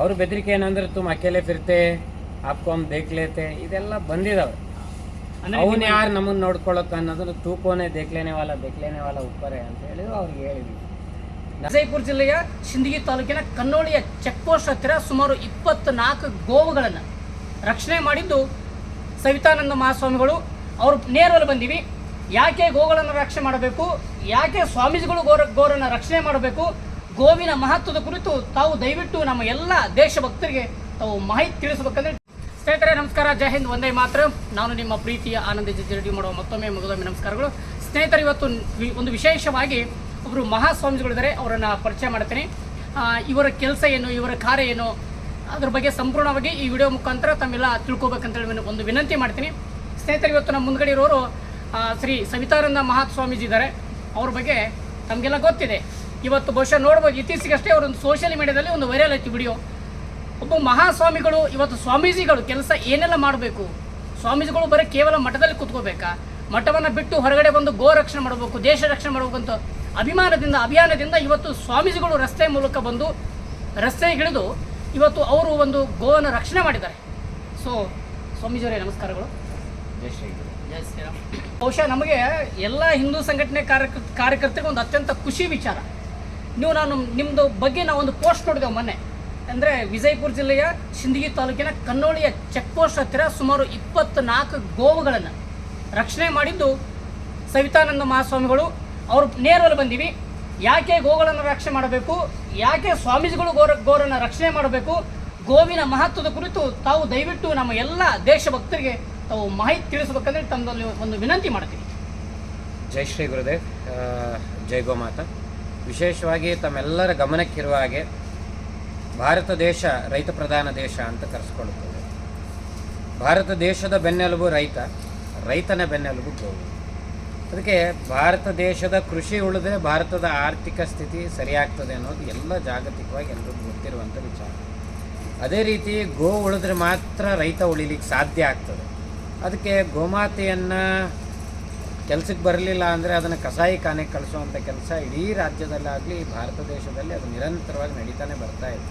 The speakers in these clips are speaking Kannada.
ಅವ್ರ ಬೆದರಿಕೆ ಏನಂದ್ರೆ ತುಮ್ ಅಕೇಲೆ ಫಿರ್ತೆ ಹಾಕೊಂಡ್ ದೇಖ್ಲೇತೆ ದೇಖ್ ಲೇತೆ. ಇದೆಲ್ಲ ಬಂದಿದಾವೆ. ಅವನು ಯಾರು ನಮ್ಮನ್ನ ನೋಡ್ಕೊಳಕ್ ಅನ್ನೋದನ್ನ ತೂಕೋನೆ ದೇಖ್ಲೇನೆ ವಾಲ ದೇಖ್ಲೇನೆ ವಾಲ ಉಪ್ಪರೆ ಅಂತ ಹೇಳಿ ಅವ್ರಿಗೆ ಹೇಳಿದ್ವಿ. ವಿಜಯಪುರ ಜಿಲ್ಲೆಯ ಸಿಂದಗಿ ತಾಲೂಕಿನ ಕನ್ನೋಳಿಯ ಚೆಕ್ ಪೋಸ್ಟ್ ಹತ್ತಿರ ಸುಮಾರು ಇಪ್ಪತ್ನಾಲ್ಕು ಗೋವುಗಳನ್ನು ರಕ್ಷಣೆ ಮಾಡಿದ್ದು ಸವಿತಾನಂದ ಮಹಾಸ್ವಾಮಿಗಳು. ಅವರು ನೇರವಾಗಿ ಬಂದೀವಿ. ಯಾಕೆ ಗೋಗಳನ್ನು ರಕ್ಷಣೆ ಮಾಡಬೇಕು? ಯಾಕೆ ಸ್ವಾಮೀಜಿಗಳು ಗೋರ ಗೋರನ್ನು ರಕ್ಷಣೆ ಮಾಡಬೇಕು? ಗೋವಿನ ಮಹತ್ವದ ಕುರಿತು ತಾವು ದಯವಿಟ್ಟು ನಮ್ಮ ಎಲ್ಲ ದೇಶಭಕ್ತರಿಗೆ ತಾವು ಮಾಹಿತಿ ತಿಳಿಸಬೇಕಂದ್ರೆ ಸ್ನೇಹಿತರೆ, ನಮಸ್ಕಾರ. ಜೈ ಹಿಂದ್. ಒಂದೇ ಮಾತ್ರ. ನಾನು ನಿಮ್ಮ ಪ್ರೀತಿಯ ಆನಂದ ರೆಡ್ಡಿ ಮಾಡುವ ಮತ್ತೊಮ್ಮೆ ಮುಗಿದೊಮ್ಮೆ ನಮಸ್ಕಾರಗಳು. ಸ್ನೇಹಿತರು, ಇವತ್ತು ಒಂದು ವಿಶೇಷವಾಗಿ ಒಬ್ಬರು ಮಹಾಸ್ವಾಮಿಗಳಿದ್ದಾರೆ. ಅವರನ್ನು ಪರಿಚಯ ಮಾಡ್ತೀನಿ. ಇವರ ಕೆಲಸ ಏನು, ಇವರ ಕಾರ್ಯ ಏನು, ಅದ್ರ ಬಗ್ಗೆ ಸಂಪೂರ್ಣವಾಗಿ ಈ ವಿಡಿಯೋ ಮುಖಾಂತರ ತಮ್ಮೆಲ್ಲ ತಿಳ್ಕೊಬೇಕಂತೇಳಿ ಒಂದು ವಿನಂತಿ ಮಾಡ್ತೀನಿ. ಸ್ನೇಹಿತರು, ಇವತ್ತು ನಮ್ಮ ಮುಂದ್ಗಡೆ ಇರೋರು ಶ್ರೀ ಸವಿತಾನಂದ ಮಹಾಸ್ವಾಮೀಜಿ ಇದ್ದಾರೆ. ಅವ್ರ ಬಗ್ಗೆ ತಮಗೆಲ್ಲ ಗೊತ್ತಿದೆ. ಇವತ್ತು ಬಹುಶಃ ನೋಡ್ಬೋದು ಇತ್ತೀಚೆಗಷ್ಟೇ ಅವರೊಂದು ಸೋಷಿಯಲ್ ಮೀಡಿಯಾದಲ್ಲಿ ಒಂದು ವೈರಲ್ ಆಯ್ತು ವಿಡಿಯೋ ಒಬ್ಬ ಮಹಾಸ್ವಾಮಿಗಳು ಇವತ್ತು ಸ್ವಾಮೀಜಿಗಳು ಕೆಲಸ ಏನೆಲ್ಲ ಮಾಡಬೇಕು? ಸ್ವಾಮೀಜಿಗಳು ಬರೀ ಕೇವಲ ಮಠದಲ್ಲಿ ಕೂತ್ಕೋಬೇಕಾ? ಮಠವನ್ನು ಬಿಟ್ಟು ಹೊರಗಡೆ ಬಂದು ಗೋ ರಕ್ಷಣೆ ಮಾಡಬೇಕು ದೇಶ ರಕ್ಷಣೆ ಮಾಡಬೇಕು ಅಂತ ಅಭಿಮಾನದಿಂದ ಅಭಿಯಾನದಿಂದ ಇವತ್ತು ಸ್ವಾಮೀಜಿಗಳು ರಸ್ತೆ ಮೂಲಕ ಬಂದು ರಸ್ತೆಗಿಳಿದು ಇವತ್ತು ಅವರು ಒಂದು ಗೋವನ್ನು ರಕ್ಷಣೆ ಮಾಡಿದ್ದಾರೆ. ಸೊ ಸ್ವಾಮೀಜಿಯವರೇ ನಮಸ್ಕಾರಗಳು. ಜೈ ಶ್ರೀ ಜಯ ಜೈ ಶ್ರೀರಾಮ್. ಬಹುಶಃ ನಮಗೆ ಎಲ್ಲ ಹಿಂದೂ ಸಂಘಟನೆ ಕಾರ್ಯಕರ್ತ ಕಾರ್ಯಕರ್ತರಿಗೆ ಒಂದು ಅತ್ಯಂತ ಖುಷಿ ವಿಚಾರ. ನೀವು ನಾನು ನಿಮ್ಮದು ಬಗ್ಗೆ ನಾವು ಒಂದು ಪೋಸ್ಟ್ ನೋಡಿದೆವು ಮೊನ್ನೆ. ಅಂದರೆ ವಿಜಯಪುರ ಜಿಲ್ಲೆಯ ಸಿಂದಗಿ ತಾಲೂಕಿನ ಕನ್ನೋಳಿಯ ಚೆಕ್ ಪೋಸ್ಟ್ ಹತ್ತಿರ ಸುಮಾರು ಇಪ್ಪತ್ನಾಲ್ಕು ಗೋವುಗಳನ್ನು ರಕ್ಷಣೆ ಮಾಡಿದ್ದು ಸವಿತಾನಂದ ಮಹಾಸ್ವಾಮಿಗಳು. ಅವರು ನೇರವಾಗಿ ಬಂದೀವಿ. ಯಾಕೆ ಗೋಗಳನ್ನು ರಕ್ಷಣೆ ಮಾಡಬೇಕು? ಯಾಕೆ ಸ್ವಾಮೀಜಿಗಳು ಗೋರ, ಗೋರನ್ನು ರಕ್ಷಣೆ ಮಾಡಬೇಕು? ಗೋವಿನ ಮಹತ್ವದ ಕುರಿತು ತಾವು ದಯವಿಟ್ಟು ನಮ್ಮ ಎಲ್ಲ ದೇಶಭಕ್ತರಿಗೆ ತಾವು ಮಾಹಿತಿ ತಿಳಿಸಬೇಕಂದ್ರೆ ತಮ್ಮಲ್ಲಿ ಒಂದು ವಿನಂತಿ ಮಾಡ್ತೀವಿ ಜೈ ಶ್ರೀ ಗುರುದೇವ್. ಜೈ ಗೋಮಾತ. ವಿಶೇಷವಾಗಿ ತಮ್ಮೆಲ್ಲರ ಗಮನಕ್ಕಿರುವ ಹಾಗೆ ಭಾರತ ದೇಶ ರೈತ ಪ್ರಧಾನ ದೇಶ ಅಂತ ಕರೆಸ್ಕೊಳ್ಳುತ್ತದೆ ಭಾರತ ದೇಶದ ಬೆನ್ನೆಲುಬು ರೈತ, ರೈತನ ಬೆನ್ನೆಲುಬು ಗೋವು. ಅದಕ್ಕೆ ಭಾರತ ದೇಶದ ಕೃಷಿ ಉಳಿದ್ರೆ ಭಾರತದ ಆರ್ಥಿಕ ಸ್ಥಿತಿ ಸರಿಯಾಗ್ತದೆ ಅನ್ನೋದು ಎಲ್ಲ ಜಾಗತಿಕವಾಗಿ ಎಲ್ರಿಗೂ ಗೊತ್ತಿರುವಂಥ ವಿಚಾರ. ಅದೇ ರೀತಿ ಗೋ ಉಳಿದ್ರೆ ಮಾತ್ರ ರೈತ ಉಳಿಲಿಕ್ಕೆ ಸಾಧ್ಯ ಆಗ್ತದೆ. ಅದಕ್ಕೆ ಗೋಮಾತೆಯನ್ನು ಕೆಲಸಕ್ಕೆ ಬರಲಿಲ್ಲ ಅಂದರೆ ಅದನ್ನು ಕಸಾಯಿ ಖಾನೆಗೆ ಕಳಿಸುವಂಥ ಕೆಲಸ ಇಡೀ ರಾಜ್ಯದಲ್ಲಾಗಲಿ ಭಾರತ ದೇಶದಲ್ಲಿ ಅದು ನಿರಂತರವಾಗಿ ನಡೀತಾನೆ ಬರ್ತಾ ಇದೆ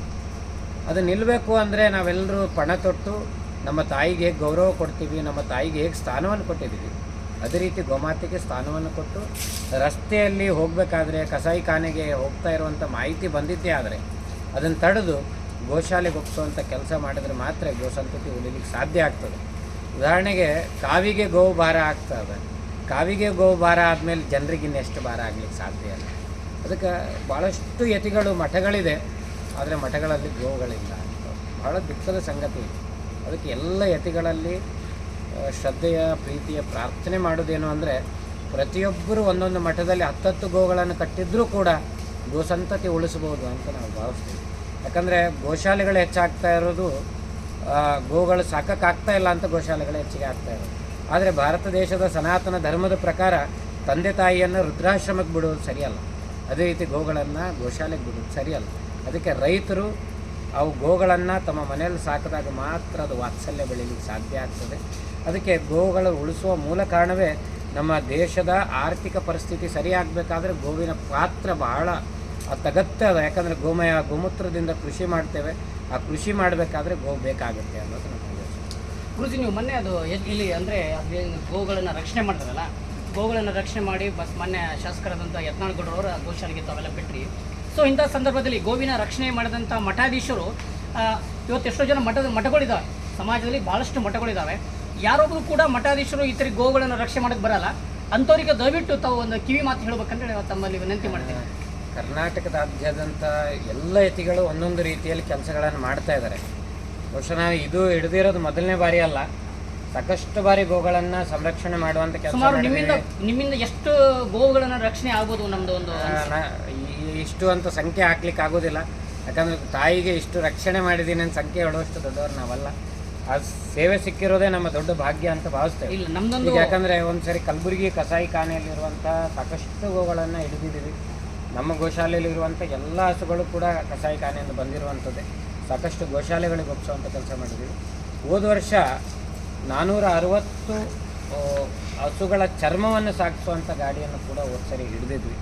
ಅದು ನಿಲ್ಲಬೇಕು ಅಂದರೆ ನಾವೆಲ್ಲರೂ ಪಣ ತೊಟ್ಟು, ನಮ್ಮ ತಾಯಿಗೆ ಹೇಗೆ ಗೌರವ ಕೊಡ್ತೀವಿ, ನಮ್ಮ ತಾಯಿಗೆ ಹೇಗೆ ಸ್ಥಾನವನ್ನು ಕೊಟ್ಟಿದ್ದೀವಿ. ಅದೇ ರೀತಿ ಗೋಮಾತೆಗೆ ಸ್ಥಾನವನ್ನು ಕೊಟ್ಟು, ರಸ್ತೆಯಲ್ಲಿ ಹೋಗಬೇಕಾದ್ರೆ, ಕಸಾಯಿ ಖಾನೆಗೆ ಹೋಗ್ತಾ ಇರುವಂಥ ಮಾಹಿತಿ ಬಂದಿದ್ದೇ ಆದರೆ ಅದನ್ನು ತಡೆದು ಗೋಶಾಲೆಗೆ ಒಪ್ಪಿಸುವಂಥ ಕೆಲಸ ಮಾಡಿದ್ರೆ ಮಾತ್ರ ಗೋಸಂತತಿ ಉಳಿಲಿಕ್ಕೆ ಸಾಧ್ಯ ಆಗ್ತದೆ. ಉದಾಹರಣೆಗೆ, ಕಾವಿಗೆ ಗೋವು ಭಾರ ಆಗ್ತದೆ ಕಾವಿಗೆ ಗೋ ಭಾರ ಆದಮೇಲೆ ಜನರಿಗೆ ಇನ್ನೆಷ್ಟು ಭಾರ ಆಗಲಿಕ್ಕೆ ಸಾಧ್ಯ ಇಲ್ಲ. ಅದಕ್ಕೆ ಭಾಳಷ್ಟು ಯತಿಗಳು, ಮಠಗಳಿದೆ. ಆದರೆ ಮಠಗಳಲ್ಲಿ ಗೋವುಗಳಿಲ್ಲ ಅಂತ ಭಾಳ ದುಃಖದ ಸಂಗತಿ. ಅದಕ್ಕೆ ಎಲ್ಲ ಯತಿಗಳಲ್ಲಿ ಶ್ರದ್ಧೆಯ, ಪ್ರೀತಿಯ ಪ್ರಾರ್ಥನೆ ಮಾಡೋದೇನು ಅಂದರೆ, ಪ್ರತಿಯೊಬ್ಬರು ಒಂದೊಂದು ಮಠದಲ್ಲಿ ಹತ್ತತ್ತು ಗೋಗಳನ್ನು ಕಟ್ಟಿದ್ರೂ ಕೂಡ ಗೋಸಂತತಿ ಉಳಿಸ್ಬೋದು ಅಂತ ನಾವು ಭಾವಿಸ್ತೀವಿ. ಯಾಕಂದರೆ ಗೋಶಾಲೆಗಳು ಹೆಚ್ಚಾಗ್ತಾ ಇರೋದು ಗೋಗಳು ಸಾಕಕ್ಕಾಗ್ತಾ ಇಲ್ಲ ಅಂತ ಗೋಶಾಲೆಗಳು ಹೆಚ್ಚಿಗೆ ಆಗ್ತಾ ಇರೋದು. ಆದರೆ ಭಾರತ ದೇಶದ ಸನಾತನ ಧರ್ಮದ ಪ್ರಕಾರ ತಂದೆ ತಾಯಿಯನ್ನು ವೃದ್ಧಾಶ್ರಮಕ್ಕೆ ಬಿಡೋದು ಸರಿಯಲ್ಲ. ಅದೇ ರೀತಿ ಗೋಗಳನ್ನು ಗೋಶಾಲೆಗೆ ಬಿಡೋದು ಸರಿಯಲ್ಲ. ಅದಕ್ಕೆ ರೈತರು ಅವು ಗೋಗಳನ್ನು ತಮ್ಮ ಮನೆಯಲ್ಲಿ ಸಾಕಿದಾಗ ಮಾತ್ರ ಅದು ವಾತ್ಸಲ್ಯ ಬೆಳೀಲಿಕ್ಕೆ ಸಾಧ್ಯ ಆಗ್ತದೆ. ಅದಕ್ಕೆ ಗೋಗಳು ಉಳಿಸುವ ಮೂಲ ಕಾರಣವೇ ನಮ್ಮ ದೇಶದ ಆರ್ಥಿಕ ಪರಿಸ್ಥಿತಿ ಸರಿಯಾಗಬೇಕಾದ್ರೆ ಗೋವಿನ ಪಾತ್ರ ಬಹಳ ತಗತ್ತೆ ಅದ. ಯಾಕಂದರೆ ಗೋಮಯ ಗೋಮೂತ್ರದಿಂದ ಕೃಷಿ ಮಾಡ್ತೇವೆ. ಆ ಕೃಷಿ ಮಾಡಬೇಕಾದ್ರೆ ಗೋ ಬೇಕಾಗುತ್ತೆ ಅನ್ನೋದು. ಗುರುಜಿ ನೀವು ಮೊನ್ನೆ ಅದು ಇಲ್ಲಿ ಅಂದರೆ ಗೋಗಳನ್ನು ರಕ್ಷಣೆ ಮಾಡ್ತಾರಲ್ಲ ಗೋಗಳನ್ನು ರಕ್ಷಣೆ ಮಾಡಿ ಬಸ್ ಮೊನ್ನೆ ಶಾಸಕರಾದಂಥ ಯತ್ನಾಳ್ ಗೌಡರವರ ಗೋಶಾಲೆಗೆ ತಾವೆಲ್ಲ ಬಿಟ್ರಿ. ಸೊ ಇಂಥ ಸಂದರ್ಭದಲ್ಲಿ ಗೋವಿನ ರಕ್ಷಣೆ ಮಾಡಿದಂಥ ಮಠಾಧೀಶರು ಇವತ್ತು ಎಷ್ಟೋ ಜನ ಮಠದ ಮಠಗಳಿದ್ದಾವೆ ಸಮಾಜದಲ್ಲಿ ಭಾಳಷ್ಟು ಮಠಗಳಿದ್ದಾವೆ ಯಾರೊಬ್ಬರು ಕೂಡ ಮಠಾಧೀಶರು ಈ ಥರ ಗೋಗಳನ್ನು ರಕ್ಷಣೆ ಮಾಡೋಕ್ಕೆ ಬರಲ್ಲ. ಅಂಥವ್ರಿಗೆ ದಯವಿಟ್ಟು ತಾವು ಒಂದು ಕಿವಿ ಮಾತು ಹೇಳ್ಬೇಕಂತೇಳಿ ನಾವು ತಮ್ಮಲ್ಲಿ ವಿನಂತಿ ಮಾಡ್ತೀವಿ. ಕರ್ನಾಟಕದಾದ್ಯಂತ ಎಲ್ಲ ಯತಿಗಳು ಒಂದೊಂದು ರೀತಿಯಲ್ಲಿ ಕೆಲಸಗಳನ್ನು ಮಾಡ್ತಾ ಇದ್ದಾರೆ. ಬಹುಶಃ ನಾವು ಇದು ಹಿಡಿದಿರೋದು ಮೊದಲನೇ ಬಾರಿ ಅಲ್ಲ. ಸಾಕಷ್ಟು ಬಾರಿ ಗೋಗಳನ್ನ ಸಂರಕ್ಷಣೆ ಮಾಡುವಂತ ಕೆಲಸ ಸುಮಾರು ನಿಮ್ಮಿಂದ ನಿಮ್ಮಿಂದ ಎಷ್ಟು ಗೋವುಗಳನ್ನು ರಕ್ಷಣೆ ಆಗ್ಬೋದು ನಮ್ದು ಒಂದು ಇಷ್ಟು ಅಂತ ಸಂಖ್ಯೆ ಹಾಕ್ಲಿಕ್ಕೆ ಆಗೋದಿಲ್ಲ. ಯಾಕಂದ್ರೆ ತಾಯಿಗೆ ಇಷ್ಟು ರಕ್ಷಣೆ ಮಾಡಿದ್ದೀನಿ ಅಂತ ಸಂಖ್ಯೆ ಹೇಳುವಷ್ಟು ದೊಡ್ಡವರು ನಾವಲ್ಲ. ಆ ಸೇವೆ ಸಿಕ್ಕಿರೋದೇ ನಮ್ಮ ದೊಡ್ಡ ಭಾಗ್ಯ ಅಂತ ಭಾವಿಸ್ತೇವೆ. ಇಲ್ಲ ನಮ್ದೊಂದು ಯಾಕಂದ್ರೆ ಒಂದ್ಸರಿ ಕಲಬುರಗಿ ಕಸಾಯಿ ಖಾನೆಯಲ್ಲಿರುವಂಥ ಸಾಕಷ್ಟು ಗೋಗಳನ್ನ ಹಿಡಿದಿದ್ದೀವಿ. ನಮ್ಮ ಗೋಶಾಲೆಯಲ್ಲಿ ಇರುವಂಥ ಎಲ್ಲ ಹಸುಗಳು ಕೂಡ ಕಸಾಯಿ ಖಾನೆಯಿಂದ ಬಂದಿರುವಂಥದ್ದೇ ಸಾಕಷ್ಟು ಗೋಶಾಲೆಗಳಿಗೆ ಒಪ್ಪಿಸುವಂಥ ಕೆಲಸ ಮಾಡಿದ್ದೀವಿ ಹೋದ ವರ್ಷ ನಾನ್ನೂರ ಅರವತ್ತು ಹಸುಗಳ ಚರ್ಮವನ್ನು ಸಾಗಿಸುವಂಥ ಗಾಡಿಯನ್ನು ಕೂಡ ಹೋದ ಸರಿ ಹಿಡಿದಿದ್ವಿ.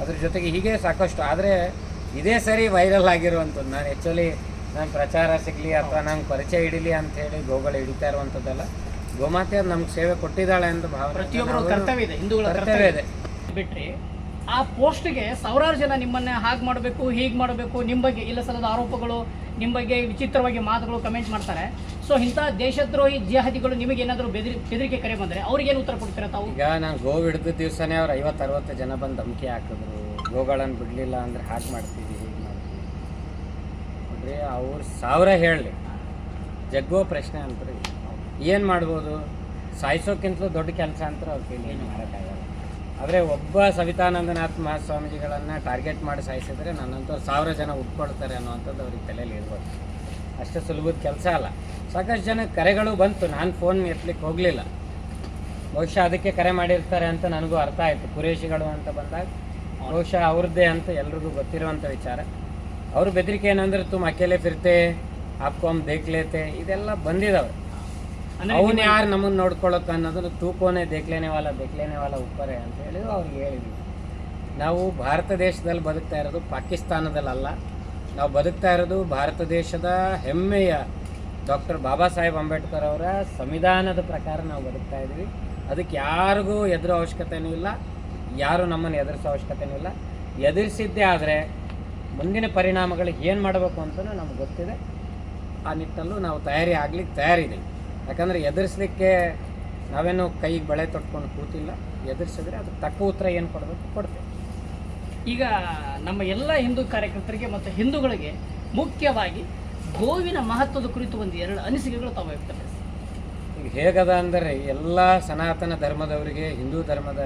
ಅದ್ರ ಜೊತೆಗೆ ಹೀಗೆ ಸಾಕಷ್ಟು ಆದರೆ ಇದೇ ಸರಿ ವೈರಲ್ ಆಗಿರುವಂಥದ್ದು. ನಾನು ಆ್ಯಕ್ಚುಲಿ ನಾನು ಪ್ರಚಾರ ಸಿಗಲಿ ಅಥವಾ ನಂಗೆ ಪರಿಚಯ ಹಿಡಿಲಿ ಅಂತ ಹೇಳಿ ಗೋಗಳು ಹಿಡಿತಾ ಇರುವಂಥದ್ದಲ್ಲ ಗೋಮಾತೆ ನಮ್ಗೆ ಸೇವೆ ಕೊಟ್ಟಿದ್ದಾಳೆ ಅಂತ ಭಾವನೆ ಪ್ರತಿಯೊಬ್ಬರು ಕರ್ತವ್ಯ ಇದೆ ಹಿಂದೂಗಳ ಕರ್ತವ್ಯ ಇದೆ. ಬಿಟ್ರಿ ಆ ಪೋಸ್ಟ್ಗೆ ಸಾವಿರಾರು ಜನ ನಿಮ್ಮನ್ನ ಹಾಗೆ ಮಾಡಬೇಕು ಹೀಗೆ ಮಾಡಬೇಕು ನಿಮ್ಮ ಬಗ್ಗೆ ಇಲ್ಲ ಸಲದ ಆರೋಪಗಳು ನಿಮ್ಮ ಬಗ್ಗೆ ವಿಚಿತ್ರವಾಗಿ ಮಾತುಗಳು ಕಮೆಂಟ್ ಮಾಡ್ತಾರೆ. ಸೊ ಇಂಥ ದೇಶದ್ರೋಹಿ ಜಿಹಾದಿಗಳು ನಿಮಗೆ ಏನಾದರೂ ಬೆದರಿ, ಬೆದರಿಕೆ ಕರೆ ಬಂದರೆ ಅವ್ರಿಗೇನು ಉತ್ತರ ಕೊಡ್ತೀರಾ ತಾವು? ಈಗ ನಾನು ಗೋ ಹಿಡಿದ ದಿವಸನೇ ಅವ್ರು ಐವತ್ತು, ಅರವತ್ತು ಜನ ಬಂದು ಧಮಕಿ ಹಾಕಿದ್ರು. ಗೋಗಳನ್ನು ಬಿಡಲಿಲ್ಲ ಅಂದ್ರೆ ಹಾಗೆ ಮಾಡ್ತೀವಿ ಹೀಗೆ ಮಾಡ್ತೀವಿ ನೋಡ್ರಿ, ಅವ್ರು ಸಾವಿರ ಹೇಳಲಿ. ಜಗ್ಗೋ ಪ್ರಶ್ನೆ ಅಂತ ಏನು ಮಾಡ್ಬೋದು? ಸಾಯಿಸೋಕ್ಕಿಂತಲೂ ದೊಡ್ಡ ಕೆಲಸ ಅಂತ ಅವ್ರ ಕೈಲಿ ಏನು ಮಾಡೋಕ್ಕಾಗಲ್ಲ. ಆದರೆ ಒಬ್ಬ ಸವಿತಾನಂದನಾಥ್ ಮಹಾಸ್ವಾಮೀಜಿಗಳನ್ನು ಟಾರ್ಗೆಟ್ ಮಾಡಿ ಸಾಯಿಸಿದ್ರೆ ನನ್ನಂತೂ ಸಾವಿರ ಜನ ಉಟ್ಕೊಳ್ತಾರೆ ಅನ್ನೋವಂಥದ್ದು ಅವ್ರಿಗೆ ತಲೆಯಲ್ಲಿ ಇರ್ಬೋದು. ಅಷ್ಟು ಸುಲಭದ ಕೆಲಸ ಅಲ್ಲ. ಸಾಕಷ್ಟು ಜನ ಕರೆಗಳು ಬಂತು. ನಾನು ಫೋನ್ ಎತ್ತಲಿಕ್ಕೆ ಹೋಗಲಿಲ್ಲ. ಬಹುಶಃ ಅದಕ್ಕೆ ಕರೆ ಮಾಡಿರ್ತಾರೆ ಅಂತ ನನಗೂ ಅರ್ಥ ಆಯಿತು. ಕುರೇಶಿಗಳು ಅಂತ ಬಂದಾಗ ಬಹುಶಃ ಅವ್ರದ್ದೇ ಅಂತ ಎಲ್ರಿಗೂ ಗೊತ್ತಿರುವಂಥ ವಿಚಾರ. ಅವ್ರ ಬೆದರಿಕೆ ಏನಂದ್ರೆ ತುಂಬ ಅಕೇಲೆ ಫಿರ್ತೆ, ಆಪ್ಕೋ ದೇಕ್ಲೇತೆ ಇದೆಲ್ಲ ಬಂದಿದಾವೆ. ಅಂದ್ರೆ ಅವನು ಯಾರು ನಮ್ಮನ್ನು ನೋಡ್ಕೊಳಕ್ ಅನ್ನೋದನ್ನು ತೂಕೋನೆ ದೇಖ್ಲೇನೆ ವಾಲ ದೇಖ್ಲೇನೆ ವಾಲ ಉಪ್ಪರೆ ಅಂತ ಹೇಳಿ ಅವ್ರಿಗೆ ಹೇಳಿದ್ವಿ ನಾವು ಭಾರತ ದೇಶದಲ್ಲಿ ಬದುಕ್ತಾ ಇರೋದು ಪಾಕಿಸ್ತಾನದಲ್ಲಲ್ಲ ನಾವು ಬದುಕ್ತಾ ಇರೋದು ಭಾರತ ದೇಶದ ಹೆಮ್ಮೆಯ ಡಾಕ್ಟರ್ ಬಾಬಾ ಸಾಹೇಬ್ ಅಂಬೇಡ್ಕರ್ ಅವರ ಸಂವಿಧಾನದ ಪ್ರಕಾರ ನಾವು ಬದುಕ್ತಾ ಇದ್ವಿ ಅದಕ್ಕೆ ಯಾರಿಗೂ ಎದುರು ಅವಶ್ಯಕತೆನೂ ಇಲ್ಲ ಯಾರು ನಮ್ಮನ್ನು ಎದುರಿಸೋ ಅವಶ್ಯಕತೆನೂ ಇಲ್ಲ. ಎದುರಿಸಿದ್ದೇ ಆದರೆ ಮುಂದಿನ ಪರಿಣಾಮಗಳಿಗೆ ಏನು ಮಾಡಬೇಕು ಅಂತಲೂ ನಮ್ಗೆ ಗೊತ್ತಿದೆ. ಆ ನಿಟ್ಟಲ್ಲೂ ನಾವು ತಯಾರಿ ಆಗ್ಲಿಕ್ಕೆ ತಯಾರಿದ್ದೀವಿ. ಯಾಕಂದರೆ ಎದುರಿಸ್ಲಿಕ್ಕೆ ನಾವೇನು ಕೈಗೆ ಬಳೆ ತೊಟ್ಕೊಂಡು ಕೂತಿಲ್ಲ. ಎದುರಿಸಿದ್ರೆ ಅದಕ್ಕೆ ತಕ್ಕ ಉತ್ತರ ಏನು ಕೊಡಬೇಕು? ಕೊಡ್ತೇವೆ. ಈಗ ನಮ್ಮ ಎಲ್ಲ ಹಿಂದೂ ಕಾರ್ಯಕರ್ತರಿಗೆ ಮತ್ತು ಹಿಂದೂಗಳಿಗೆ ಮುಖ್ಯವಾಗಿ ಗೋವಿನ ಮಹತ್ವದ ಕುರಿತು ಒಂದು ಎರಡು ಅನಿಸಿಕೆಗಳು ತಾವು ವ್ಯಕ್ತಪಡಿಸಿ ಈಗ ಹೇಗದ ಅಂದರೆ ಎಲ್ಲ ಸನಾತನ ಧರ್ಮದವರಿಗೆ ಹಿಂದೂ ಧರ್ಮದ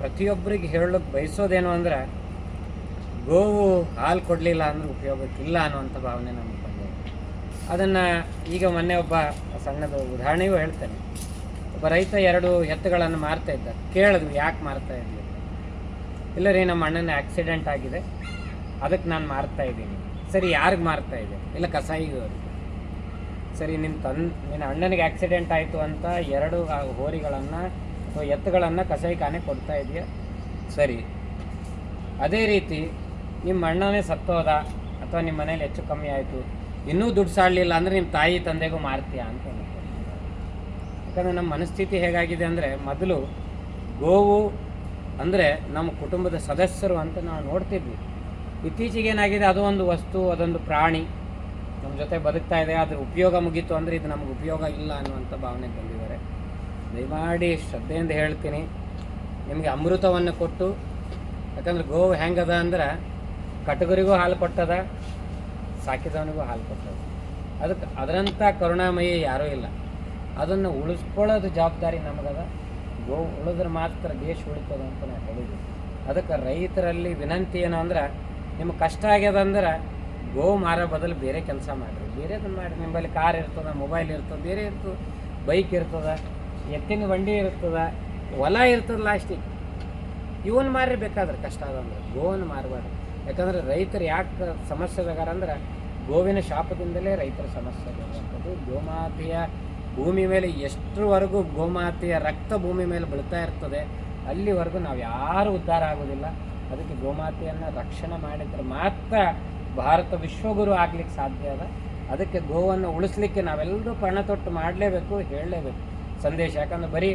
ಪ್ರತಿಯೊಬ್ಬರಿಗೆ ಹೇಳಕ್ಕೆ ಬಯಸೋದೇನು ಅಂದ್ರೆ ಗೋವು ಹಾಲು ಕೊಡಲಿಲ್ಲ ಅಂದ್ರೆ ಉಪಯೋಗಕ್ಕಿಲ್ಲ ಅನ್ನುವಂಥ ಭಾವನೆ ನಮಗೆ. ಅದನ್ನು ಈಗ ಮೊನ್ನೆ ಒಬ್ಬ ಸಣ್ಣದು ಉದಾಹರಣೆಯೂ ಹೇಳ್ತೇನೆ. ಒಬ್ಬ ರೈತ ಎರಡು ಎತ್ತುಗಳನ್ನು ಮಾರ್ತಾ ಇದ್ದ. ಕೇಳಿದ್ವಿ, ಯಾಕೆ ಮಾರ್ತಾ ಅಂತ. ಇಲ್ಲ ರೀ ನಮ್ಮ ಅಣ್ಣನ ಆಕ್ಸಿಡೆಂಟ್ ಆಗಿದೆ. ಅದಕ್ಕೆ ನಾನು ಮಾರ್ತಾ ಇದ್ದೀನಿ. ಸರಿ, ಯಾರಿಗೆ ಮಾರ್ತಾ ಇದೆ ಇಲ್ಲ ಕಸಾಯಿಗೆ ಸರಿ ನಿನ್ನ ತನ್ ನಿನ್ನ ಅಣ್ಣನಿಗೆ ಆಕ್ಸಿಡೆಂಟ್ ಆಯಿತು ಅಂತ ಎರಡು ಹೋರಿಗಳನ್ನು ಅಥವಾ ಎತ್ತುಗಳನ್ನು ಕಸಾಯಿಖಾನೆ ಕೊಡ್ತಾ ಇದೆಯಾ ಸರಿ. ಅದೇ ರೀತಿ, ನಿಮ್ಮ ಅಣ್ಣನೇ ಸತ್ತೋದ ಅಥವಾ ನಿಮ್ಮ ಮನೇಲಿ ಹೆಚ್ಚು ಕಮ್ಮಿ ಆಯಿತು? ಇನ್ನೂ ದುಡ್ಡು ಸಾಡಲಿಲ್ಲ ಅಂದರೆ ನಿಮ್ಮ ತಾಯಿ ತಂದೆಗೂ ಮಾರ್ತೀಯ ಅಂತ. ಯಾಕಂದರೆ ನಮ್ಮ ಮನಸ್ಥಿತಿ ಹೇಗಾಗಿದೆ ಅಂದರೆ ಮೊದಲು ಗೋವು ಅಂದರೆ ನಮ್ಮ ಕುಟುಂಬದ ಸದಸ್ಯರು ಅಂತ ನಾವು ನೋಡ್ತಿದ್ವಿ ಇತ್ತೀಚೆಗೆ ಏನಾಗಿದೆ, ಅದು ಒಂದು ವಸ್ತು, ಅದೊಂದು ಪ್ರಾಣಿ ನಮ್ಮ ಜೊತೆ ಬದುಕ್ತಾ ಇದೆ ಅದ್ರ ಉಪಯೋಗ ಮುಗೀತು ಅಂದರೆ ಇದು ನಮ್ಗೆ ಉಪಯೋಗ ಇಲ್ಲ ಅನ್ನುವಂಥ ಭಾವನೆ ಬಂದಿದ್ದಾರೆ ದಯಮಾಡಿ ಶ್ರದ್ಧೆಯಿಂದ ಹೇಳ್ತೀನಿ, ನಿಮಗೆ ಅಮೃತವನ್ನು ಕೊಟ್ಟು, ಯಾಕಂದ್ರೆ ಗೋವು ಹೆಂಗದ ಅಂದ್ರೆ ಕಟಗರಿಗೂ ಹಾಲು ಕೊಟ್ಟದ ಸಾಕಿದವನಿಗೂ ಹಾಲು ಕೊಟ್ಟದ ಅದಕ್ಕೆ ಅದರಂಥ ಕರುಣಾಮಯಿ ಯಾರೂ ಇಲ್ಲ. ಅದನ್ನು ಉಳಿಸ್ಕೊಳ್ಳೋದು ಜವಾಬ್ದಾರಿ ನಮಗದ. ಗೋ ಉಳಿದ್ರೆ ಮಾತ್ರ ದೇಶ ಉಳಿತದ ಅಂತ ನಾನು ಹೇಳಿದ್ವಿ ಅದಕ್ಕೆ ರೈತರಲ್ಲಿ ವಿನಂತಿ ಏನು ಅಂದ್ರೆ, ನಿಮ್ಗೆ ಕಷ್ಟ ಆಗ್ಯದಂದ್ರೆ ಗೋ ಮಾರೋ ಬದಲು ಬೇರೆ ಕೆಲಸ ಮಾಡಿರಿ. ಬೇರೆದನ್ನು ಮಾಡಿ ನಿಮ್ಮಲ್ಲಿ ಕಾರ್ ಇರ್ತದೆ ಮೊಬೈಲ್ ಇರ್ತದೆ, ಬೇರೆ ಇರ್ತದೆ ಬೈಕ್ ಇರ್ತದೆ, ಎತ್ತಿನ ಬಂಡಿ ಇರ್ತದೆ, ಹೊಲ ಇರ್ತದೆ ಲಾಸ್ಟಿಗೆ ಇವನ್ ಮಾರಿ ಬೇಕಾದ್ರೆ ಕಷ್ಟ ಅದಂದ್ರೆ ಗೋವನ್ನು ಮಾರಬಾರ್ದು. ಯಾಕಂದ್ರೆ ರೈತರು ಯಾಕೆ ಸಮಸ್ಯೆದಾಗಾರ ಅಂದ್ರೆ ಗೋವಿನ ಶಾಪದಿಂದಲೇ ರೈತರ ಸಮಸ್ಯೆ ಬರುವಂಥದ್ದು ಗೋಮಾತೆಯ ಭೂಮಿ ಮೇಲೆ ಎಷ್ಟರವರೆಗೂ ಗೋಮಾತೆಯ ರಕ್ತ ಭೂಮಿ ಮೇಲೆ ಬೀಳ್ತಾ ಇರ್ತದೆ, ಅಲ್ಲಿವರೆಗೂ ನಾವು ಯಾರು ಉದ್ಧಾರ ಆಗೋದಿಲ್ಲ. ಅದಕ್ಕೆ ಗೋಮಾತೆಯನ್ನು ರಕ್ಷಣೆ ಮಾಡಿದ್ರೆ ಮಾತ್ರ ಭಾರತ ವಿಶ್ವಗುರು ಆಗ್ಲಿಕ್ಕೆ ಸಾಧ್ಯ ಅದ. ಅದಕ್ಕೆ ಗೋವನ್ನು ಉಳಿಸ್ಲಿಕ್ಕೆ ನಾವೆಲ್ಲರೂ ಪಣ ತೊಟ್ಟು ಮಾಡಲೇಬೇಕು, ಹೇಳಲೇಬೇಕು ಸಂದೇಶ. ಯಾಕಂದ್ರೆ ಬರೀ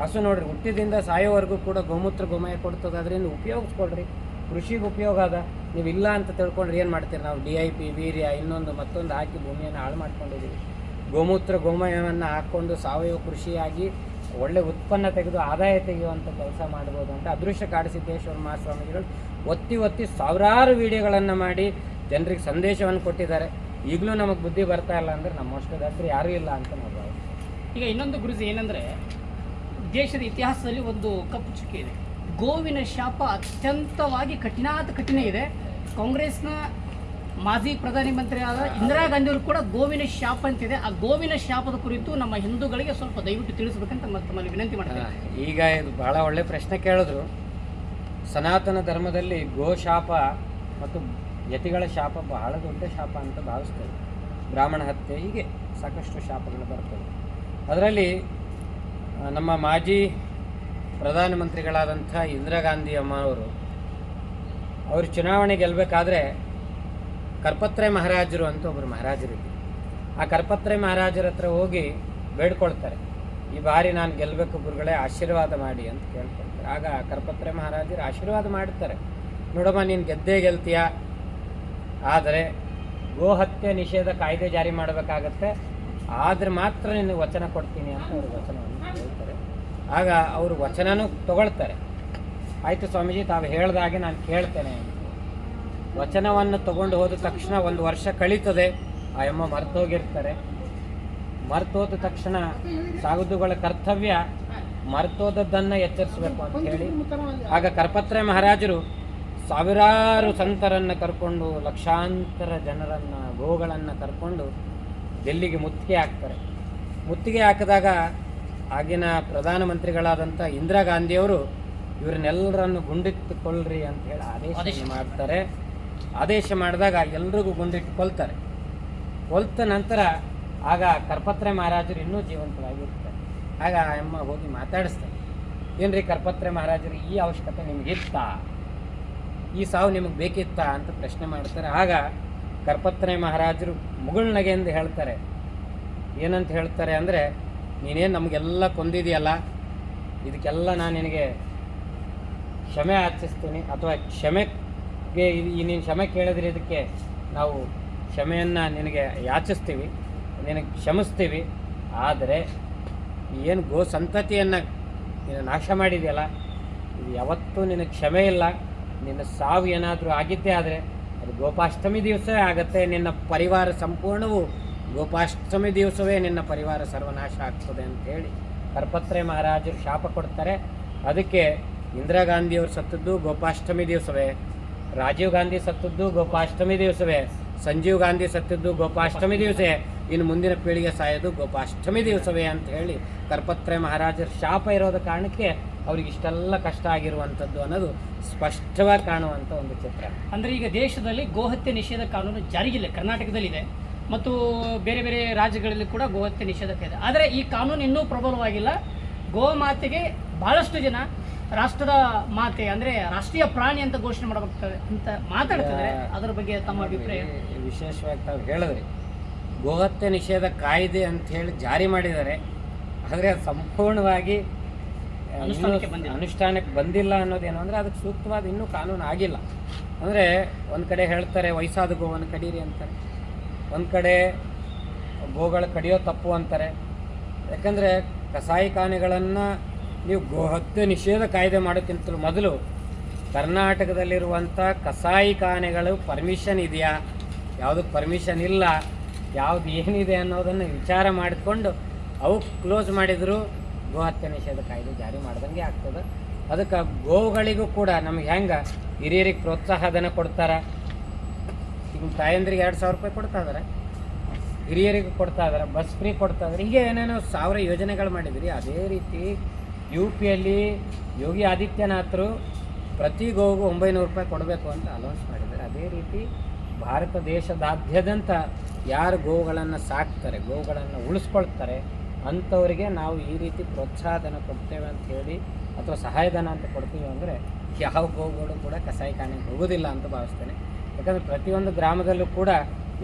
ಹಸು ನೋಡ್ರಿ, ಹುಟ್ಟಿದಿಂದ ಸಾಯೋವರೆಗೂ ಕೂಡ ಗೋಮೂತ್ರ ಗೋಮಯ ಕೊಡ್ತದೆ, ಅದರಿಂದ ಉಪಯೋಗಿಸ್ಕೊಳ್ರಿ. ಕೃಷಿಗೆ ಉಪಯೋಗ ಅದ. ನೀವು ಇಲ್ಲ ಅಂತ ತಿಳ್ಕೊಂಡ್ರೆ ಏನು ಮಾಡ್ತೀರಿ ನಾವು? ಡಿ ಐ ಪಿ ವೀರ್ಯ, ಇನ್ನೊಂದು ಮತ್ತೊಂದು ಹಾಕಿ ಭೂಮಿಯನ್ನು ಹಾಳು ಮಾಡ್ಕೊಂಡಿದ್ದೀವಿ ಗೋಮೂತ್ರ, ಗೋಮಯವನ್ನು ಹಾಕ್ಕೊಂಡು ಸಾವಯವ ಕೃಷಿಯಾಗಿ ಒಳ್ಳೆ ಉತ್ಪನ್ನ ತೆಗೆದು ಆದಾಯ ತೆಗೆಯುವಂಥ ಕೆಲಸ ಮಾಡ್ಬೋದು ಅಂತ ಅದೃಶ್ಯ ಕಾಡಸಿದ್ದೇಶ್ವರ ಮಹಾಸ್ವಾಮಿಗಳು ಒತ್ತಿ ಒತ್ತಿ ಸಾವಿರಾರು ವಿಡಿಯೋಗಳನ್ನು ಮಾಡಿ ಜನರಿಗೆ ಸಂದೇಶವನ್ನು ಕೊಟ್ಟಿದ್ದಾರೆ. ಈಗಲೂ ನಮಗೆ ಬುದ್ಧಿ ಬರ್ತಾ ಇಲ್ಲ ಅಂದರೆ ನಮ್ಮಷ್ಟು ಅಷ್ಟದಾದ್ರೆ ಯಾರೂ ಇಲ್ಲ ಅಂತ ನಾವು. ಈಗ ಇನ್ನೊಂದು ಗುರುಜಿ ಏನಂದರೆ ದೇಶದ ಇತಿಹಾಸದಲ್ಲಿ ಒಂದು ಕಪ್ಪು ಚುಕ್ಕಿ ಇದೆ. ಗೋವಿನ ಶಾಪ ಅತ್ಯಂತವಾಗಿ ಕಠಿಣಾತ ಕಠಿಣ ಇದೆ. ಕಾಂಗ್ರೆಸ್ನ ಮಾಜಿ ಪ್ರಧಾನಿ ಮಂತ್ರಿಯಾದ ಇಂದಿರಾ ಗಾಂಧಿಯವರು ಕೂಡ ಗೋವಿನ ಶಾಪ ಅಂತಿದೆ. ಆ ಗೋವಿನ ಶಾಪದ ಕುರಿತು ನಮ್ಮ ಹಿಂದೂಗಳಿಗೆ ಸ್ವಲ್ಪ ದಯವಿಟ್ಟು ತಿಳಿಸ್ಬೇಕಂತ ತಮ್ಮಲ್ಲಿ ವಿನಂತಿ ಮಾಡ್ತಾರೆ ಈಗ ಇದು ಬಹಳ ಒಳ್ಳೆ ಪ್ರಶ್ನೆ ಕೇಳಿದ್ರು. ಸನಾತನ ಧರ್ಮದಲ್ಲಿ ಗೋ ಶಾಪ ಮತ್ತು ಯತಿಗಳ ಶಾಪ ಬಹಳ ದೊಡ್ಡ ಶಾಪ ಅಂತ ಭಾವಿಸ್ತೇವೆ. ಬ್ರಾಹ್ಮಣ ಹತ್ಯೆ ಹೀಗೆ ಸಾಕಷ್ಟು ಶಾಪಗಳು ಬರ್ತವೆ. ಅದರಲ್ಲಿ ನಮ್ಮ ಮಾಜಿ ಪ್ರಧಾನಮಂತ್ರಿಗಳಾದಂಥ ಇಂದಿರಾ ಗಾಂಧಿ ಅಮ್ಮನವರು, ಅವರು ಚುನಾವಣೆ ಗೆಲ್ಲಬೇಕಾದ್ರೆ ಕರ್ಪತ್ರೆ ಮಹಾರಾಜರು ಅಂತ ಒಬ್ಬರು ಮಹಾರಾಜರು ಇದ್ರು ಆ ಕರ್ಪತ್ರೆ ಮಹಾರಾಜರ ಹತ್ರ ಹೋಗಿ ಬೇಡ್ಕೊಳ್ತಾರೆ. ಈ ಬಾರಿ ನಾನು ಗೆಲ್ಲಬೇಕು ಗುರುಗಳೇ, ಆಶೀರ್ವಾದ ಮಾಡಿ ಅಂತ ಕೇಳ್ಕೊಳ್ತಾರೆ. ಆಗ ಕರ್ಪತ್ರೆ ಮಹಾರಾಜರು ಆಶೀರ್ವಾದ ಮಾಡ್ತಾರೆ. ನೋಡಮ್ಮ, ನೀನು ಗೆದ್ದೇ ಗೆಲ್ತೀಯ? ಆದರೆ ಗೋಹತ್ಯೆ ನಿಷೇಧ ಕಾಯ್ದೆ ಜಾರಿ ಮಾಡಬೇಕಾಗತ್ತೆ. ಆದರೆ ಮಾತ್ರ ನಿನಗೆ ವಚನ ಕೊಡ್ತೀನಿ ಅಂತ ಅವರು ವಚನವನ್ನು ಆಗ ಅವರು ವಚನನೂ ತಗೊಳ್ತಾರೆ. ಆಯಿತು ಸ್ವಾಮೀಜಿ, ತಾವು ಹೇಳ್ದಾಗೆ ನಾನು ಕೇಳ್ತೇನೆ. ವಚನವನ್ನು ತಗೊಂಡು ಹೋದ ತಕ್ಷಣ ಒಂದು ವರ್ಷ ಕಳೀತದೆ. ಆ ಎಮ್ಮ ಮರ್ತೋಗಿರ್ತಾರೆ. ಮರ್ತೋದ ತಕ್ಷಣ ಸಾಗುದುಗಳ ಕರ್ತವ್ಯ ಮರ್ತೋದದ್ದನ್ನು ಎಚ್ಚರಿಸಬೇಕು ಅಂತ ಹೇಳಿ. ಆಗ ಕರ್ಪತ್ರೆ ಮಹಾರಾಜರು ಸಾವಿರಾರು ಸಂತರನ್ನು ಕರ್ಕೊಂಡು, ಲಕ್ಷಾಂತರ ಜನರನ್ನು, ಗೋಗಳನ್ನು ಕರ್ಕೊಂಡು ಡೆಲ್ಲಿಗೆ ಮುತ್ತಿಗೆ ಹಾಕ್ತಾರೆ. ಮುತ್ತಿಗೆ ಹಾಕಿದಾಗ ಆಗಿನ ಪ್ರಧಾನಮಂತ್ರಿಗಳಾದಂಥ ಇಂದಿರಾ ಗಾಂಧಿಯವರು ಇವರನ್ನೆಲ್ಲರನ್ನು ಗುಂಡಿಟ್ಟುಕೊಳ್ಳ್ರಿ ಅಂತ ಹೇಳಿ ಆದೇಶ ಆದೇಶ ಮಾಡ್ತಾರೆ. ಆದೇಶ ಮಾಡಿದಾಗ ಎಲ್ರಿಗೂ ಗುಂಡಿಟ್ಟು ಕೊಲ್ತಾರೆ ಕೊಲ್ತ ನಂತರ ಆಗ ಕರ್ಪತ್ರೆ ಮಹಾರಾಜರು ಇನ್ನೂ ಜೀವಂತವಾಗಿರ್ತಾರೆ. ಆಗ ಆ ಅಮ್ಮ ಹೋಗಿ ಮಾತಾಡಿಸ್ತಾರೆ. ಏನ್ರಿ ಕರ್ಪತ್ರೆ ಮಹಾರಾಜರು ಈ ಅವಶ್ಯಕತೆ ನಿಮಗಿತ್ತಾ ಈ ಸಾವು ನಿಮಗೆ ಬೇಕಿತ್ತಾ ಅಂತ ಪ್ರಶ್ನೆ ಮಾಡ್ತಾರೆ. ಆಗ ಕರ್ಪತ್ರೆ ಮಹಾರಾಜರು ಮುಗುಳ್ನಗೆಂದು ಹೇಳ್ತಾರೆ. ಏನಂತ ಹೇಳ್ತಾರೆ ಅಂದರೆ ನೀನೇನು ನಮಗೆಲ್ಲ ಕೊಂದಿದೆಯಲ್ಲ, ಇದಕ್ಕೆಲ್ಲ ನಾನು ನಿನಗೆ ಕ್ಷಮೆ ಯಾಚಿಸ್ತೀನಿ ಅಥವಾ ಕ್ಷಮೆಗೆ ಈ ನೀನು ಕ್ಷಮೆ ಕೇಳಿದ್ರೆ ಇದಕ್ಕೆ ನಾವು ಕ್ಷಮೆಯನ್ನು ನಿನಗೆ ಯಾಚಿಸ್ತೀವಿ, ನಿನಗೆ ಕ್ಷಮಿಸ್ತೀವಿ. ಆದರೆ ಏನು ಗೋ ಸಂತತಿಯನ್ನು ನೀನು ನಾಶ ಮಾಡಿದೆಯಲ್ಲ, ಇದು ಯಾವತ್ತೂ ನಿನಗೆ ಕ್ಷಮೆ ಇಲ್ಲ. ನಿನ್ನ ಸಾವು ಏನಾದರೂ ಆಗಿದ್ದೇ ಆದರೆ ಅದು ಗೋಪಾಷ್ಟಮಿ ದಿವಸ ಆಗುತ್ತೆ. ನಿನ್ನ ಪರಿವಾರ ಸಂಪೂರ್ಣವು ಗೋಪಾಷ್ಟಮಿ ದಿವಸವೇ ನಿನ್ನ ಪರಿವಾರ ಸರ್ವನಾಶ ಆಗ್ತದೆ ಅಂತ ಹೇಳಿ ಕರ್ಪತ್ರೆ ಮಹಾರಾಜರು ಶಾಪ ಕೊಡ್ತಾರೆ. ಅದಕ್ಕೆ ಇಂದಿರಾ ಗಾಂಧಿಯವರು ಸತ್ತದ್ದು ಗೋಪಾಷ್ಟಮಿ ದಿವಸವೇ, ರಾಜೀವ್ ಗಾಂಧಿ ಸತ್ತದ್ದು ಗೋಪಾಷ್ಟಮಿ ದಿವಸವೇ, ಸಂಜೀವ್ ಗಾಂಧಿ ಸತ್ತದ್ದು ಗೋಪಾಷ್ಟಮಿ ದಿವಸವೇ, ಇನ್ನು ಮುಂದಿನ ಪೀಳಿಗೆ ಸಾಯೋದು ಗೋಪಾಷ್ಟಮಿ ದಿವಸವೇ ಅಂತ ಹೇಳಿ ಕರ್ಪತ್ರೆ ಮಹಾರಾಜರ ಶಾಪ ಇರೋದ ಕಾರಣಕ್ಕೆ ಅವ್ರಿಗೆ ಇಷ್ಟೆಲ್ಲ ಕಷ್ಟ ಆಗಿರುವಂಥದ್ದು ಅನ್ನೋದು ಸ್ಪಷ್ಟವಾಗಿ ಕಾಣುವಂಥ ಒಂದು ಚಿತ್ರ. ಅಂದರೆ ಈಗ ದೇಶದಲ್ಲಿ ಗೋಹತ್ಯೆ ನಿಷೇಧ ಕಾನೂನು ಜಾರಿಗಿಲ್ಲ ಕರ್ನಾಟಕದಲ್ಲಿದೆ. ಮತ್ತು ಬೇರೆ ಬೇರೆ ರಾಜ್ಯಗಳಲ್ಲಿ ಕೂಡ ಗೋಹತ್ಯೆ ನಿಷೇಧ ಇದೆ. ಆದರೆ ಈ ಕಾನೂನು ಇನ್ನೂ ಪ್ರಬಲವಾಗಿಲ್ಲ. ಗೋ ಮಾತೆಗೆ ಭಾಳಷ್ಟು ಜನ ರಾಷ್ಟ್ರದ ಮಾತೆ ಅಂದರೆ ರಾಷ್ಟ್ರೀಯ ಪ್ರಾಣಿ ಅಂತ ಘೋಷಣೆ ಮಾಡಬೇಕಾಗ್ತದೆ ಅಂತ ಮಾತಾಡ್ತಿದ್ದಾರೆ ಅದರ ಬಗ್ಗೆ ತಮ್ಮ ಅಭಿಪ್ರಾಯ ವಿಶೇಷವಾಗಿ ತಾವು ಹೇಳಿದ್ರಿ. ಗೋಹತ್ಯೆ ನಿಷೇಧ ಕಾಯ್ದೆ ಅಂತ ಹೇಳಿ ಜಾರಿ ಮಾಡಿದ್ದಾರೆ. ಆದರೆ ಅದು ಸಂಪೂರ್ಣವಾಗಿ. ಅನುಷ್ಠಾನಕ್ಕೆ ಬಂದಿಲ್ಲ. ಅನ್ನೋದೇನು ಅಂದರೆ ಅದಕ್ಕೆ ಸೂಕ್ತವಾದ ಇನ್ನೂ ಕಾನೂನು ಆಗಿಲ್ಲ. ಅಂದರೆ ಒಂದು ಕಡೆ ಹೇಳ್ತಾರೆ ವಯಸ್ಸಾದ ಗೋವನ್ನು ಕಡೀರಿ ಅಂತಾರೆ. ಒಂದು ಕಡೆ ಗೋಗಳು ಕಡಿಯೋ ತಪ್ಪು ಅಂತಾರೆ. ಯಾಕಂದರೆ ಕಸಾಯಿಖಾನೆಗಳನ್ನು ನೀವು ಗೋಹತ್ಯೆ ನಿಷೇಧ ಕಾಯ್ದೆ ಮಾಡೋಕ್ಕಿಂತಲೂ ಮೊದಲು ಕರ್ನಾಟಕದಲ್ಲಿರುವಂಥ ಕಸಾಯಿಖಾನೆಗಳು ಪರ್ಮಿಷನ್ ಇದೆಯಾ? ಯಾವುದಕ್ಕೆ ಪರ್ಮಿಷನ್ ಇಲ್ಲ? ಯಾವುದು ಏನಿದೆ ಅನ್ನೋದನ್ನು ವಿಚಾರ ಮಾಡಿಕೊಂಡು ಅವು ಕ್ಲೋಸ್ ಮಾಡಿದರೂ ಗೋಹತ್ಯೆ ನಿಷೇಧ ಕಾಯ್ದೆ ಜಾರಿ ಮಾಡ್ದಂಗೆ ಆಗ್ತದೆ. ಅದಕ್ಕೆ ಗೋವುಗಳಿಗೂ ಕೂಡ ನಮ್ಗೆ ಹೆಂಗೆ ಹಿರಿಯರಿಗೆ ಪ್ರೋತ್ಸಾಹ ಧನ ಕೊಡ್ತಾರೆ? ತಾಯಂದ್ರಿಗೆ ಎರಡು ಸಾವಿರ ರೂಪಾಯಿ ಕೊಡ್ತಾ ಇದಾರೆ. ಹಿರಿಯರಿಗೆ ಕೊಡ್ತಾ ಇದಾರೆ, ಬಸ್ ಫ್ರೀ ಕೊಡ್ತಾ ಇದಾರೆ. ಹೀಗೆ ಏನೇನೋ ಸಾವಿರ ಯೋಜನೆಗಳು ಮಾಡಿದ್ರಿ ಅದೇ ರೀತಿ ಯು ಪಿಯಲ್ಲಿ ಯೋಗಿ ಆದಿತ್ಯನಾಥರು ಪ್ರತಿ ಗೋವಿಗೂ ಒಂಬೈನೂರು ರೂಪಾಯಿ ಕೊಡಬೇಕು ಅಂತ ಅನೌನ್ಸ್ ಮಾಡಿದ್ದಾರೆ. ಅದೇ ರೀತಿ ಭಾರತ ದೇಶದಾದ್ಯಂತ ಯಾರು ಗೋವುಗಳನ್ನು ಸಾಕ್ತಾರೆ ಗೋವುಗಳನ್ನು ಉಳಿಸ್ಕೊಳ್ತಾರೆ, ಅಂಥವರಿಗೆ ನಾವು ಈ ರೀತಿ ಪ್ರೋತ್ಸಾಹಧನ ಕೊಡ್ತೇವೆ ಅಂತ ಹೇಳಿ ಅಥವಾ ಸಹಾಯಧನ ಅಂತ ಕೊಡ್ತೀವಿ ಅಂದರೆ ಯಾವ ಗೋವುಗಳು ಕೂಡ ಕಸಾಯಿಖಾನೆಗೆ ಹೋಗೋದಿಲ್ಲ ಅಂತ ಭಾವಿಸ್ತೇನೆ. ಯಾಕಂದರೆ ಪ್ರತಿಯೊಂದು ಗ್ರಾಮದಲ್ಲೂ ಕೂಡ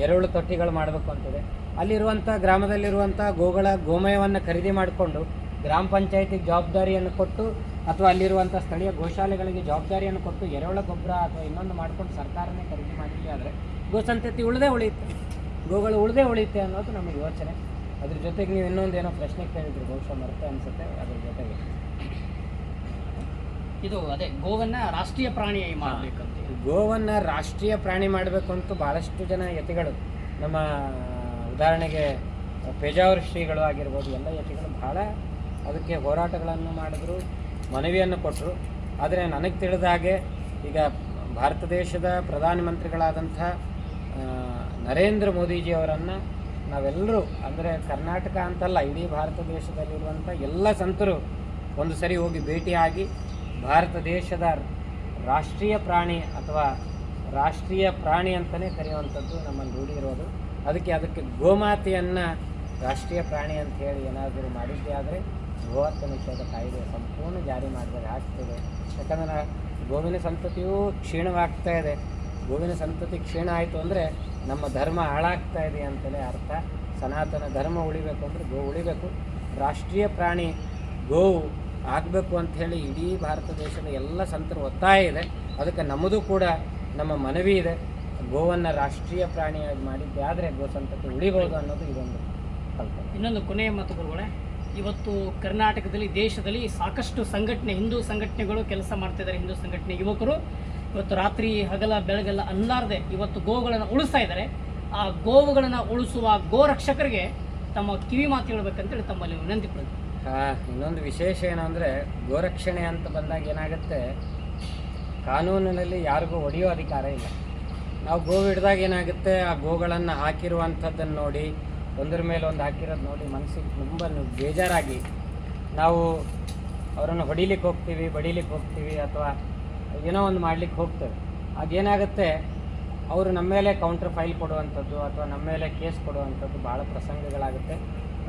ಎರೆಹುಳು ತೊಟ್ಟಿಗಳು ಮಾಡಬೇಕು ಅಂತಿದೆ. ಅಲ್ಲಿರುವಂಥ ಗ್ರಾಮದಲ್ಲಿರುವಂಥ ಗೋಗಳ ಗೋಮಯವನ್ನು ಖರೀದಿ ಮಾಡಿಕೊಂಡು ಗ್ರಾಮ ಪಂಚಾಯತಿಗೆ ಜವಾಬ್ದಾರಿಯನ್ನು ಕೊಟ್ಟು ಅಥವಾ ಅಲ್ಲಿರುವಂಥ ಸ್ಥಳೀಯ ಗೋಶಾಲೆಗಳಿಗೆ ಜವಾಬ್ದಾರಿಯನ್ನು ಕೊಟ್ಟು ಎರೆಹುಳ ಗೊಬ್ಬರ ಅಥವಾ ಇನ್ನೊಂದು ಮಾಡ್ಕೊಂಡು ಸರ್ಕಾರನೇ ಖರೀದಿ ಮಾಡಲಿ ಆದರೆ ಗೋಸಂತತಿ ಉಳದೇ ಉಳಿಯುತ್ತೆ. ಗೋಗಳು ಉಳದೇ ಉಳಿಯುತ್ತೆ ಅನ್ನೋದು ನಮ್ಮ ಯೋಚನೆ. ಅದ್ರ ಜೊತೆಗೆ ನೀವು ಇನ್ನೊಂದು ಏನೋ ಪ್ರಶ್ನೆ ಕೇಳಿದ್ರು ಬಹುಶಃ ಮರೆತೆ ಅನಿಸುತ್ತೆ ಅದ್ರ ಜೊತೆಗೆ. ಇದು ಅದೇ ಗೋವನ್ನ ರಾಷ್ಟ್ರೀಯ ಪ್ರಾಣಿಯಾಗಿ ಮಾಡಬೇಕಂತ. ಗೋವನ್ನು ರಾಷ್ಟ್ರೀಯ ಪ್ರಾಣಿ ಮಾಡಬೇಕು ಅಂತ ಭಾಳಷ್ಟು ಜನ ಯತಿಗಳು. ನಮ್ಮ ಉದಾಹರಣೆಗೆ ಪೇಜಾವರ ಶ್ರೀಗಳು ಆಗಿರ್ಬೋದು, ಎಲ್ಲ ಯತಿಗಳು ಬಹಳ ಅದಕ್ಕೆ ಹೋರಾಟಗಳನ್ನು ಮಾಡಿದ್ರು, ಮನವಿಯನ್ನು ಕೊಟ್ಟರು ಆದರೆ ನನಗೆ ತಿಳಿದ ಹಾಗೆ ಈಗ ಭಾರತ ದೇಶದ ಪ್ರಧಾನಮಂತ್ರಿಗಳಾದಂಥ ನರೇಂದ್ರ ಮೋದಿಜಿಯವರನ್ನು ನಾವೆಲ್ಲರೂ ಅಂದರೆ ಕರ್ನಾಟಕ ಅಂತಲ್ಲ, ಇಡೀ ಭಾರತ ದೇಶದಲ್ಲಿರುವಂಥ ಎಲ್ಲ ಸಂತರು ಒಂದು ಸರಿ ಹೋಗಿ ಭೇಟಿಯಾಗಿ ಭಾರತ ದೇಶದ ರಾಷ್ಟ್ರೀಯ ಪ್ರಾಣಿ ಅಥವಾ ರಾಷ್ಟ್ರೀಯ ಪ್ರಾಣಿ ಅಂತಲೇ ಕರೆಯುವಂಥದ್ದು ನಮ್ಮಲ್ಲಿ ರೂಢಿ ಇರೋದು. ಅದಕ್ಕೆ ಅದಕ್ಕೆ ಗೋಮಾತೆಯನ್ನು ರಾಷ್ಟ್ರೀಯ ಪ್ರಾಣಿ ಅಂತ ಹೇಳಿ ಏನಾದರೂ ಮಾಡಿದ್ದೇ ಆದರೆ ಗೋಹತ್ಯೆ ನಿಷೇಧ ಕಾಯ್ದೆ ಸಂಪೂರ್ಣ ಜಾರಿ ಮಾಡಿದರೆ ಆಗ್ತದೆ. ಯಾಕಂದರೆ ಗೋವಿನ ಸಂತತಿಯೂ ಕ್ಷೀಣವಾಗ್ತಾ ಇದೆ. ಗೋವಿನ ಸಂತತಿ ಕ್ಷೀಣ ಆಯಿತು ಅಂದರೆ ನಮ್ಮ ಧರ್ಮ ಹಾಳಾಗ್ತಾ ಇದೆ ಅಂತಲೇ ಅರ್ಥ. ಸನಾತನ ಧರ್ಮ ಉಳಿಬೇಕು ಅಂದರೆ ಗೋ ಉಳಿಬೇಕು. ರಾಷ್ಟ್ರೀಯ ಪ್ರಾಣಿ ಗೋವು ಆಗಬೇಕು ಹೇಳಿ ಇಡೀ ಭಾರತ ದೇಶದ ಎಲ್ಲ ಸಂತರು ಒತ್ತಾಯ ಇದೆ. ಅದಕ್ಕೆ ನಮ್ಮದು ಕೂಡ ನಮ್ಮ ಮನವಿ ಇದೆ. ಗೋವನ್ನು ರಾಷ್ಟ್ರೀಯ ಪ್ರಾಣಿಯಾಗಿ ಮಾಡಿದ್ದೆ ಆದರೆ ಗೋ ಸಂತತಿ ಉಳಿಬೋದು ಅನ್ನೋದು ಇದೊಂದು ಕಲ್ಪನೆ. ಇನ್ನೊಂದು ಕೊನೆಯ ಮಾತು ಗುರುಗಳೇ ಇವತ್ತು ಕರ್ನಾಟಕದಲ್ಲಿ, ದೇಶದಲ್ಲಿ ಸಾಕಷ್ಟು ಸಂಘಟನೆ, ಹಿಂದೂ ಸಂಘಟನೆಗಳು ಕೆಲಸ ಮಾಡ್ತಿದ್ದಾರೆ ಹಿಂದೂ ಸಂಘಟನೆ ಯುವಕರು. ಇವತ್ತು ರಾತ್ರಿ ಹಗಲ ಬೆಳಗೆಲ್ಲ ಅನ್ನಾರದೆ ಇವತ್ತು ಗೋವುಗಳನ್ನು ಉಳಿಸ್ತಾ ಇದ್ದಾರೆ. ಆ ಗೋವುಗಳನ್ನು ಉಳಿಸುವ ಗೋ ರಕ್ಷಕರಿಗೆ ತಮ್ಮ ಕಿವಿ ಮಾತು ಹೇಳ್ಬೇಕಂತೇಳಿ ತಮ್ಮಲ್ಲಿ ವಿನಂತಿ ಪಡ್ತೀವಿ ಇನ್ನೊಂದು ವಿಶೇಷ ಏನು ಅಂದರೆ ಗೋರಕ್ಷಣೆ ಅಂತ ಬಂದಾಗ ಏನಾಗುತ್ತೆ? ಕಾನೂನಿನಲ್ಲಿ ಯಾರಿಗೂ ಹೊಡೆಯೋ ಅಧಿಕಾರ ಇಲ್ಲ. ನಾವು ಗೋ ಹಿಡ್ದಾಗ ಏನಾಗುತ್ತೆ? ಆ ಗೋಗಳನ್ನು ಹಾಕಿರುವಂಥದ್ದನ್ನು ನೋಡಿ, ಒಂದ್ರ ಮೇಲೆ ಒಂದು ಹಾಕಿರೋದು ನೋಡಿ ಮನಸ್ಸಿಗೆ ತುಂಬ ಬೇಜಾರಾಗಿ ನಾವು ಅವರನ್ನು ಹೊಡಿಲಿಕ್ಕೆ ಹೋಗ್ತೀವಿ, ಬಡಿಲಿಕ್ಕೆ ಹೋಗ್ತೀವಿ ಅಥವಾ ಏನೋ ಒಂದು ಮಾಡ್ಲಿಕ್ಕೆ ಹೋಗ್ತೇವೆ. ಆಗೇನಾಗುತ್ತೆ ಅವರು ನಮ್ಮ ಮೇಲೆ ಕೌಂಟರ್ ಫೈಲ್ ಕೊಡುವಂಥದ್ದು ಅಥವಾ ನಮ್ಮ ಮೇಲೆ ಕೇಸ್ ಕೊಡುವಂಥದ್ದು ಭಾಳ ಪ್ರಸಂಗಗಳಾಗುತ್ತೆ.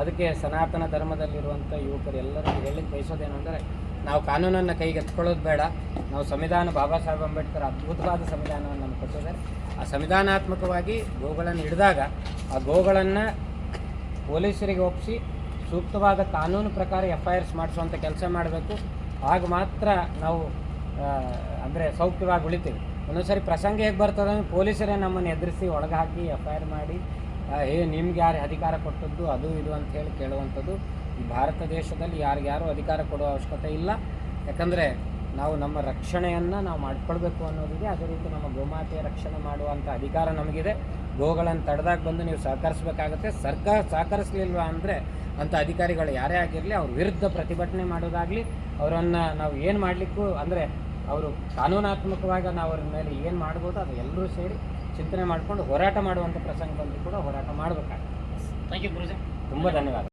ಅದಕ್ಕೆ ಸನಾತನ ಧರ್ಮದಲ್ಲಿರುವಂಥ ಯುವಕರು ಎಲ್ಲರೂ ಹೇಳಿಕ್ಕೆ ಬಯಸೋದೇನು ಅಂದರೆ, ನಾವು ಕಾನೂನನ್ನು ಕೈಗೆತ್ಕೊಳ್ಳೋದು ಬೇಡ. ನಾವು ಸಂವಿಧಾನ, ಬಾಬಾ ಸಾಹೇಬ್ ಅಂಬೇಡ್ಕರ್ ಅದ್ಭುತವಾದ ಸಂವಿಧಾನವನ್ನು ನಮ್ಗೆ ಕೊಟ್ಟಿದ್ದಾರೆ. ಆ ಸಂವಿಧಾನಾತ್ಮಕವಾಗಿ ಗೋಗಳನ್ನು ಹಿಡಿದಾಗ ಆ ಗೋಗಳನ್ನು ಪೊಲೀಸರಿಗೆ ಒಪ್ಪಿಸಿ ಸೂಕ್ತವಾದ ಕಾನೂನು ಪ್ರಕಾರ ಎಫ್ ಐ ಆರ್ಸ್ ಮಾಡಿಸುವಂಥ ಕೆಲಸ ಮಾಡಬೇಕು. ಆಗ ಮಾತ್ರ ನಾವು ಅಂದರೆ ಸೌಖ್ಯವಾಗಿ ಉಳಿತೀವಿ. ಒಂದೊಂದು ಸರಿ ಪ್ರಸಂಗ ಹೇಗೆ ಬರ್ತದೆ ಅಂದ್ರೆ ಪೊಲೀಸರೇ ನಮ್ಮನ್ನು ಎದುರಿಸಿ ಒಳಗೆ ಹಾಕಿ ಎಫ್ ಐ ಆರ್ ಮಾಡಿ ಏ ನಿಮ್ಗೆ ಯಾರು ಅಧಿಕಾರ ಕೊಟ್ಟದ್ದು, ಅದು ಇದು ಅಂತ ಹೇಳಿ ಕೇಳುವಂಥದ್ದು. ಭಾರತ ದೇಶದಲ್ಲಿ ಯಾರಿಗ್ಯಾರು ಅಧಿಕಾರ ಕೊಡುವ ಅವಶ್ಯಕತೆ ಇಲ್ಲ. ಯಾಕಂದರೆ ನಾವು ನಮ್ಮ ರಕ್ಷಣೆಯನ್ನು ನಾವು ಮಾಡ್ಕೊಳ್ಬೇಕು ಅನ್ನೋದಿದೆ. ಅದೇ ರೀತಿ ನಮ್ಮ ಗೋಮಾತೆಯ ರಕ್ಷಣೆ ಮಾಡುವಂಥ ಅಧಿಕಾರ ನಮಗಿದೆ. ಗೋಗಳನ್ನು ತಡೆದಾಗ ಬಂದು ನೀವು ಸಹಕರಿಸಬೇಕಾಗತ್ತೆ. ಸರ್ಕಾರ ಸಹಕರಿಸಲಿಲ್ವಾ ಅಂದರೆ ಅಂಥ ಅಧಿಕಾರಿಗಳು ಯಾರೇ ಆಗಿರಲಿ ಅವ್ರ ವಿರುದ್ಧ ಪ್ರತಿಭಟನೆ ಮಾಡೋದಾಗಲಿ, ಅವರನ್ನು ನಾವು ಏನು ಮಾಡಲಿಕ್ಕೂ ಅಂದರೆ ಅವರು ಕಾನೂನಾತ್ಮಕವಾಗಿ ನಾವು ಅವ್ರ ಮೇಲೆ ಏನು ಮಾಡ್ಬೋದು ಅದು ಎಲ್ಲರೂ ಸೇರಿ ಚಿಂತನೆ ಮಾಡಿಕೊಂಡು ಹೋರಾಟ ಮಾಡುವಂಥ ಪ್ರಸಂಗ ಬಂದರೂ ಕೂಡ ಹೋರಾಟ ಮಾಡಬೇಕಾಗುತ್ತೆ. Thank you Guruji. ತುಂಬ ಧನ್ಯವಾದ.